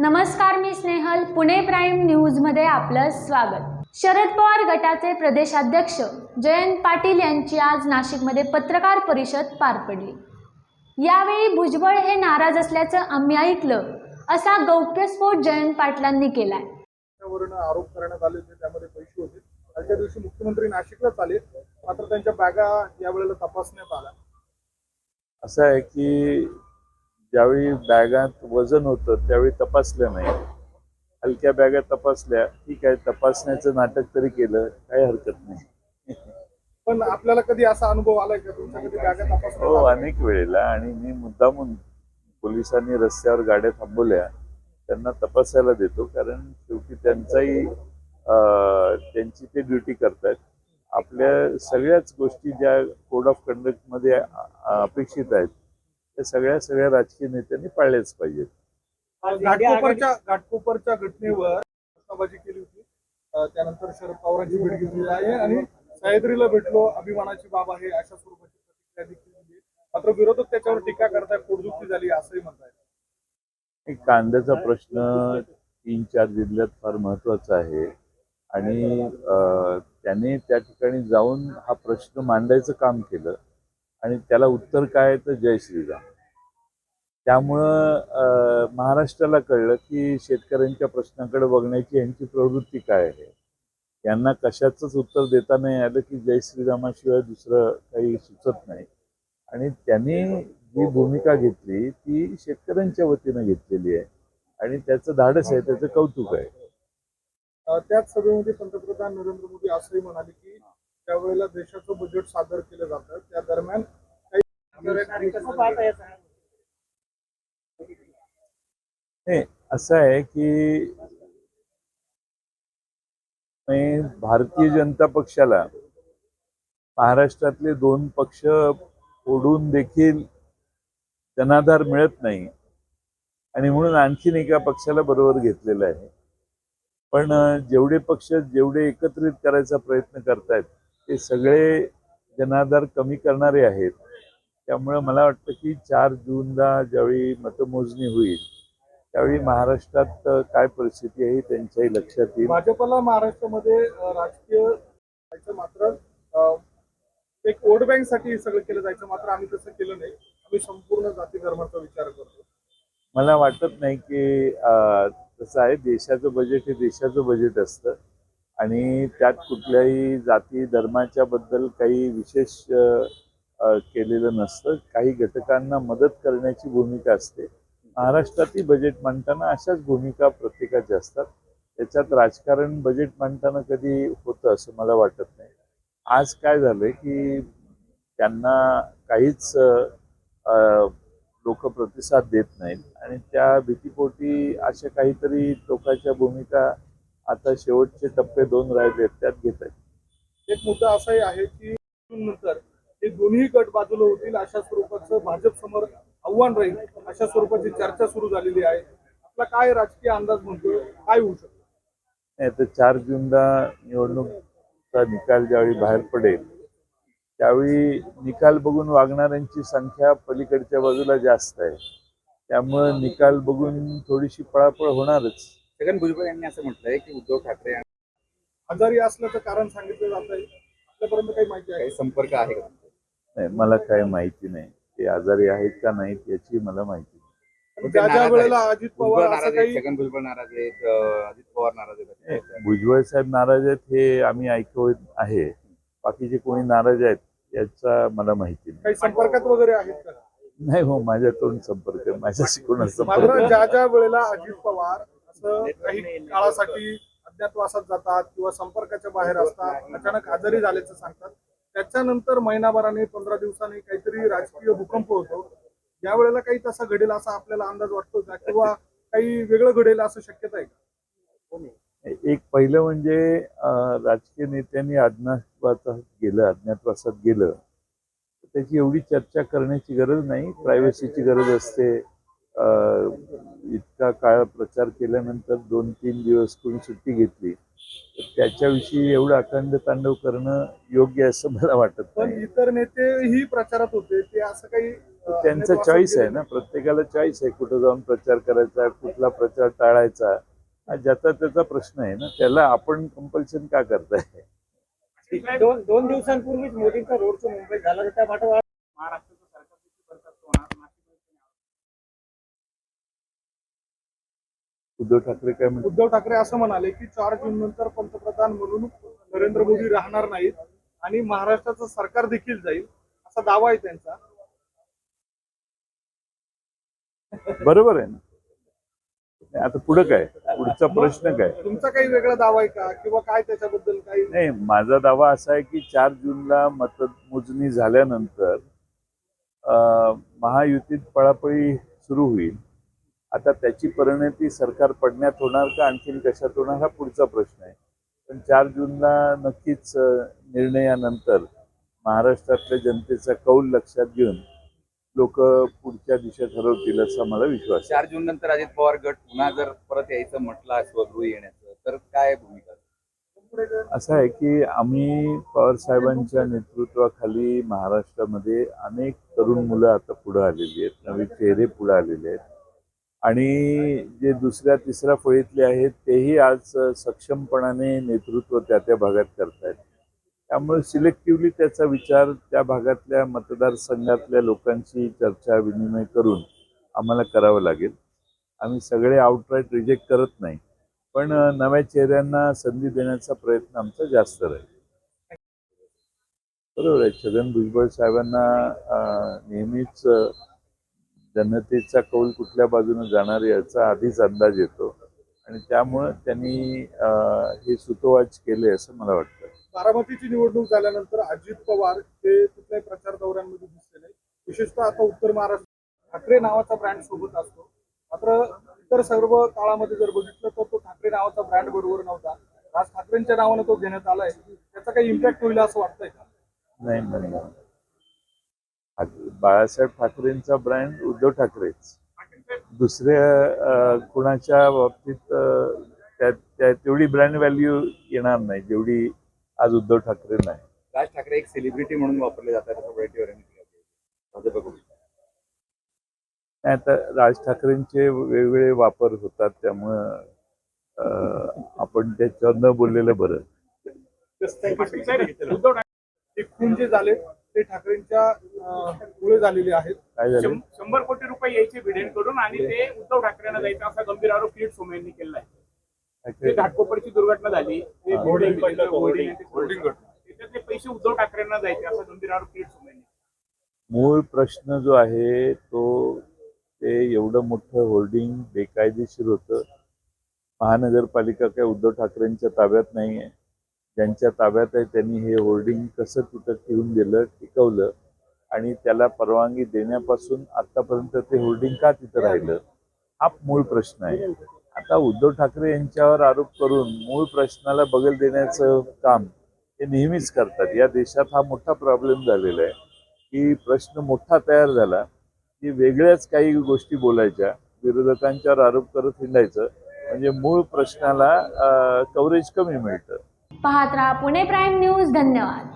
नमस्कार मी स्नेहल. पुणे प्राईम न्यूजमध्ये आपलं स्वागत. शरद पवार गटाचे प्रदेशाध्यक्ष जयंत पाटील यांची आज नाशिकमध्ये पत्रकार परिषद पार पडली. यावेळी भुजबळ हे नाराज असल्याचं आम्ही ऐकलं असा गौप्यस्फोट जयंत पाटलांनी केलाय. आरोप करण्यात आले होते त्यामध्ये पैसे होते. कालच्या दिवशी मुख्यमंत्री नाशिकलाच आले. मात्र त्यांच्या बॅगा यावेळेला तपासण्यात आल्या. असं आहे की ज्यावेळी बॅगात वजन होतं त्यावेळी तपासलं नाही. हलक्या बॅगा तपासल्या ठीक आहे तपासण्याचं नाटक तरी केलं काही हरकत नाही. पण आपल्याला कधी असा अनुभव आलाय का? तुमच्या कधी बॅगा हो? अनेक वेळेला. आणि मी मुद्दामून पोलिसांनी रस्त्यावर गाड्या थांबवल्या त्यांना तपासायला देतो. कारण शेवटी त्यांचाही त्यांची ते ड्युटी करतात आपल्या सगळ्याच गोष्टी ज्या कोड ऑफ कंडक्टमध्ये अपेक्षित आहेत त्या सगळ्या सगळ्या राजकीय नेत्यांनी पाळल्याच पाहिजेत घाटकोपरच्या घाटकोपरच्या घटनेवर घोषणाबाजी केली होती. त्यानंतर शरद पवारांची भेट घेतलेली आहे आणि सह्याद्रीला भेटलो अभिमानाची बाब आहे अशा स्वरूपाची प्रतिक्रिया देखील दिली आहे. मात्र विरोधक त्याच्यावर टीका करताय पोटदुखी झाली असंही म्हणतायत. एक कांद्याचा प्रश्न तीन चार जिल्ह्यात फार महत्त्वाचा आहे. आणि त्याने त्या ठिकाणी जाऊन हा प्रश्न मांडायचं काम केलं. आणि त्याला उत्तर काय तर जय श्रीराम. त्यामुळं महाराष्ट्राला कळलं की शेतकऱ्यांच्या प्रश्नाकडे बघण्याची यांची प्रवृत्ती काय आहे? यांना कशाचंच उत्तर देता नाही आलं की जय श्रीरामाशिवाय दुसरं काही सुचत नाही. आणि त्यांनी जी भूमिका घेतली ती शेतकऱ्यांच्या वतीनं घेतलेली आहे. आणि त्याचं धाडस आहे त्याचं कौतुक आहे. त्याच सभेमध्ये पंतप्रधान नरेंद्र मोदी असंही म्हणाले की त्यावेळेला देशाचं बजेट सादर केलं जातं. त्या दरम्यान काही नाही असं आहे की भारतीय जनता पक्षाला महाराष्ट्रातले दोन पक्ष फोडून देखील जनाधार मिळत नाही. आणि म्हणून आणखीन एका पक्षाला बरोबर घेतलेलं आहे. पण जेवढे पक्ष जेवढे एकत्रित करायचा प्रयत्न करतायत ते सगळे जनाधार कमी करणारे आहेत. त्यामुळं मला वाटतं की चार जूनला ज्यावेळी मतमोजणी होईल त्यावेळी महाराष्ट्रात काय परिस्थिती आहे हे त्यांच्याही लक्षात येईल. भाजपला महाराष्ट्रामध्ये राजकीय मात्र एक वोट बँकसाठी सगळं केलं जायचं मात्र आम्ही तसं केलं नाही. आम्ही संपूर्ण जाती धर्माचा विचार करतो. मला वाटत नाही की तसं आहे. देशाचं बजेट हे देशाचं बजेट असतं. आणि त्यात कुठल्याही जाती धर्माच्या बद्दल काही विशेष केलेलं नसतं. काही घटकांना मदत करण्याची भूमिका असते. महाराष्ट्रातही बजेट मांडताना अशाच भूमिका प्रत्येकाच्या असतात. त्याच्यात राजकारण बजेट मांडताना कधी होतं असं मला वाटत नाही. आज काय झालंय की त्यांना काहीच लोक प्रतिसाद देत नाहीत आणि त्या भीतीपोटी अशा काहीतरी लोकांच्या भूमिका आता शेवटचे टप्पे दोन राहिले त्यात घेत आहेत. एक मुद्दा असाही आहे की नंतर हे दोन्ही गट बाजूला होतील अशा स्वरूपाचं भाजप समोर आव्हान राहील. अशा स्वरूपाची चर्चा सुरू झालेली आहे. आपला काय राजकीय अंदाज म्हणतोय? काय होऊ शकतो? नाही तर चार जूनला निवडणूकचा निकाल ज्यावेळी बाहेर पडेल त्यावेळी निकाल बघून वागणाऱ्यांची संख्या पलीकडच्या बाजूला जास्त आहे. त्यामुळं निकाल बघून थोडीशी पळापळ होणारच. छगन भुजबळ यांनी असं म्हटलंय की उद्धव ठाकरे आजारी असल्याचं कारण सांगितलं जात आहे आपल्यापर्यंत काही माहिती आहे? संपर्क आहे का? नाही मला काही माहिती नाही. ते आजारी आहेत का नाहीत याची मला माहिती ज्या नाराज वेळेला. अजित भुजबळ पवार असं नाराज आहेत काही छगन भुजबळ नाराज आहेत अं, अजित पवार नाराज आहेत. भुजबळ साहेब नाराज आहेत हे आम्ही ऐकवत आहे. बाकीचे कोणी नाराज आहेत याचा मला माहिती नाही. काही संपर्कात वगैरे आहेत का? नाही हो माझ्याकडून संपर्क माझ्याशी कोणाचा संपर्क मात्र नाही. ज्या ज्या वेळेला अजित पवार असं काही काळासाठी अज्ञातवासात जातात किंवा संपर्काच्या बाहेर असतात अचानक आजारी झाल्याचं सांगतात त्याच्यानंतर महिनाभराने पंधरा दिवसांनी काहीतरी राजकीय भूकंप होतो. या वेळेला काही तसा घडेल असा आपल्याला अंदाज वाटतो का? किंवा काही वेगळं घडेल असं शक्यता आहे का? एक पहिलं म्हणजे राजकीय नेत्यांनी अज्ञातवासात गेलं अज्ञातवासात गेलं. त्याची एवढी चर्चा करण्याची गरज नाही. प्रायव्हसीची गरज असते. इतका काळ प्रचार केल्यानंतर दोन तीन दिवस कोणी सुट्टी घेतली तर त्याच्याविषयी एवढं अखंड तांडव करणं योग्य असं मला वाटत पण इतर नेतेही प्रचारात होते ते असं काही त्यांचं चॉईस आहे ना प्रत्येकाला चॉईस आहे कुठं जाऊन प्रचार करायचा कुठला प्रचार टाळायचा. हा ज्याचा त्याचा प्रश्न आहे ना त्याला आपण कंपल्शन का करताय? दोन दोन दिवसांपूर्वीच मोदींचा रोड शो मुंबईत झाला त्या महाराष्ट्राचं सरकार किती बरखास्त होणार नाशिकमध्ये उद्धव ठाकरे काय म्हणतात? उद्धव ठाकरे असं म्हणाले की चार जून नंतर पंतप्रधान म्हणून नरेंद्र मोदी राहणार नाहीत आणि महाराष्ट्राचं सरकार देखील जाईल असा दावा आहे त्यांचा. बरोबर आहे ना? आता पुढं काय? पुढचा प्रश्न काय? तुमचा काही वेगळा दावा आहे का? किंवा काय त्याच्याबद्दल काही? नाही माझा दावा असा आहे की चार जूनला मतमोजणी झाल्यानंतर महायुतीत पळापळी सुरू होईल. आता त्याची परिणती सरकार पडण्यात होणार का आणखीन कशात होणार हा पुढचा प्रश्न आहे. पण चार जूनला नक्कीच निर्णयानंतर महाराष्ट्रातल्या जनतेचा कौल लक्षात घेऊन लोक पुढच्या दिशा ठरवतील असा मला विश्वास चार जून नंतर अजित पवार गट पुन्हा जर परत यायचं म्हटलं स्वगृही येण्याचं तर काय भूमिका? असं आहे की आम्ही पवार साहेबांच्या नेतृत्वाखाली महाराष्ट्रामध्ये अनेक तरुण मुलं आता पुढे आलेली आहेत नवे चेहरे पुढे आलेले आहेत. आणि जे दुसऱ्या तिसऱ्या फळीतले आहेत तेही आज सक्षमपणाने नेतृत्व त्या त्या भागात करतायत. त्यामुळे सिलेक्टिव्हली त्याचा विचार त्या भागातल्या मतदारसंघातल्या लोकांशी चर्चा विनिमय करून आम्हाला करावं लागेल. आम्ही सगळे आउटराईट रिजेक्ट करत नाही पण नव्या चेहऱ्यांना संधी देण्याचा प्रयत्न आमचा जास्त राहील. बरोबर आहे. छगन भुजबळ साहेबांना नेहमीच जनतेचा कौल कुठल्या बाजूने जाणार याचा आधीच अंदाज येतो. आणि त्यामुळं त्यांनी हे सुतोवाच केले असं मला वाटतं. बारामतीची निवडणूक झाल्यानंतर अजित पवार हे कुठल्याही प्रचार दौऱ्यांमध्ये दिसले नाही विशेषतः आता उत्तर महाराष्ट्र ठाकरे नावाचा ब्रँड सोबत असतो. मात्र इतर सर्व काळामध्ये जर बघितलं तर तो ठाकरे नावाचा ब्रँड बरोबर नव्हता. राज ठाकरेंच्या नावानं तो घेण्यात आलाय. त्याचा काही इम्पॅक्ट होईल असं वाटतंय का? नाही. बाळासाहेब ठाकरेंचा ब्रँड उद्धव ठाकरेच. दुसऱ्या कुणाच्या बाबतीत त्या त्या- तेवढी ब्रँड व्हॅल्यू येणार नाही जेवढी आज उद्धव ठाकरे नाही. राज ठाकरे एक सेलिब्रिटी म्हणून वापरले जातात आता राज ठाकरेंचे वेगवेगळे वापर होतात त्यामुळं आपण त्याच्यावर न बोललेलं बरं. उद्धव ठाकरे झाले ते ठाकरेंच्या मुळे झालेले आहेत. शंभर कोटी रुपये यायचे भिडेंकडून आणि ते उद्धव ठाकरेंना द्यायचा असा गंभीर आरोप किरीट सोमय्यांनी यांनी केला आहे घाटकोपरची दुर्घटना झाली. ते त्याच्यातले पैसे उद्धव ठाकरेंना द्यायचे असा गंभीर आरोप किरीट सोमय्यांनी मूळ प्रश्न जो आहे तो ते एवढं मोठं होर्डिंग बेकायदेशीर होतं. महानगरपालिका काय उद्धव ठाकरेंच्या ताब्यात नाही आहे ज्यांच्या ताब्यात आहे त्यांनी हे होर्डिंग कसं तिथं ठेवून दिलं टिकवलं आणि त्याला परवानगी देण्यापासून आतापर्यंत ते होर्डिंग का तिथं राहिलं? हा मूळ प्रश्न आहे. आता उद्धव ठाकरे यांच्यावर आरोप करून मूळ प्रश्नाला बगल देण्याचं काम ते नेहमीच करतात. या देशात हा मोठा प्रॉब्लेम झालेला आहे. की प्रश्न मोठा तयार झाला की वेगळ्याच काही गोष्टी बोलायच्या विरोधकांच्यावर आरोप करत हिंडायचं. म्हणजे मूळ प्रश्नाला कव्हरेज कमी मिळतं. पाहत राहा. पुणे प्राईम न्यूज धन्यवाद.